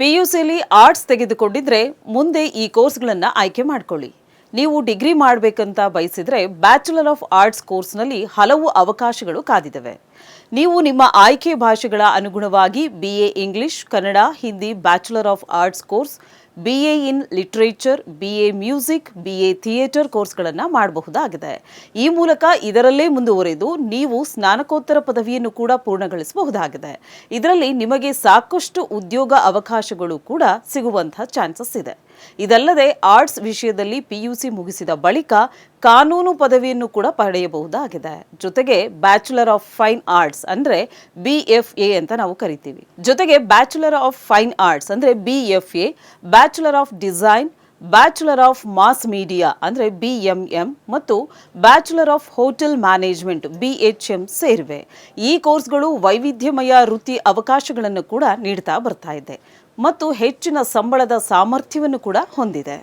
P U ಸಿಲಿ arts ತೆಗೆದುಕೊಂಡಿದ್ರೆ ಮುಂದೆ ಈ ಕೋರ್ಸ್ಗಳನ್ನು ಆಯ್ಕೆ ಮಾಡಿಕೊಳ್ಳಿ. ನೀವು ಡಿಗ್ರಿ ಮಾಡಬೇಕಂತ ಬಯಸಿದ್ರೆ ಬ್ಯಾಚುಲರ್ ಆಫ್ ಆರ್ಟ್ಸ್ ಕೋರ್ಸ್ನಲ್ಲಿ ಹಲವು ಅವಕಾಶಗಳು ಕಾದಿವೆ ನೀವು ನಿಮ್ಮ ಆಯ್ಕೆ ಭಾಷೆಗಳ ಅನುಗುಣವಾಗಿ BA English Kannada Hindi bachelor of arts course BA in literature BA music BA theatre ಕೋರ್ಸ್ಗಳನ್ನು ಮಾಡಬಹುದಾಗಿದೆ. ಈ ಮೂಲಕ ಇದರಲ್ಲೇ ಮುಂದುವರೆದು ನೀವು ಸ್ನಾತಕೋತ್ತರ ಪದವಿಯನ್ನು ಕೂಡ ಪೂರ್ಣಗೊಳಿಸಬಹುದಾಗಿದೆ. ಇದರಲ್ಲಿ ನಿಮಗೆ ಸಾಕಷ್ಟು ಉದ್ಯೋಗ ಅವಕಾಶಗಳು ಕೂಡ ಸಿಗುವಂತಹ ಚಾನ್ಸಸ್ ಇದೆ. ಇದಲ್ಲದೆ ಆರ್ಟ್ಸ್ ವಿಷಯದಲ್ಲಿ ಪಿಯುಸಿ ಮುಗಿಸಿದ ಬಳಿಕ ಕಾನೂನು ಪದವಿಯನ್ನು ಕೂಡ ಪಡೆಯಬಹುದಾಗಿದೆ. ಜೊತೆಗೆ ಬ್ಯಾಚುಲರ್ ಆಫ್ ಫೈನ್ ಆರ್ಟ್ಸ್ ಅಂದ್ರೆ ಬಿ ಎಫ್ ಎ ಅಂತ ನಾವು ಕರಿತೀವಿ. ಜೊತೆಗೆ ಬ್ಯಾಚುಲರ್ ಆಫ್ ಫೈನ್ ಆರ್ಟ್ಸ್ ಅಂದ್ರೆ B F A bachelor of design bachelor of mass media ಅಂದರೆ ಬಿ ಎಂ ಎಂ ಮತ್ತು bachelor of hotel management B H M ಸೇರಿವೆ. ಈ ಕೋರ್ಸ್ಗಳು ವೈವಿಧ್ಯಮಯ ವೃತ್ತಿ ಅವಕಾಶಗಳನ್ನು ಕೂಡ ನೀಡ್ತಾ ಬರ್ತಾ ಇದೆ. ಮತ್ತು ಹೆಚ್ಚಿನ ಸಂಬಳದ ಸಾಮರ್ಥ್ಯವನ್ನು ಕೂಡ ಹೊಂದಿದೆ.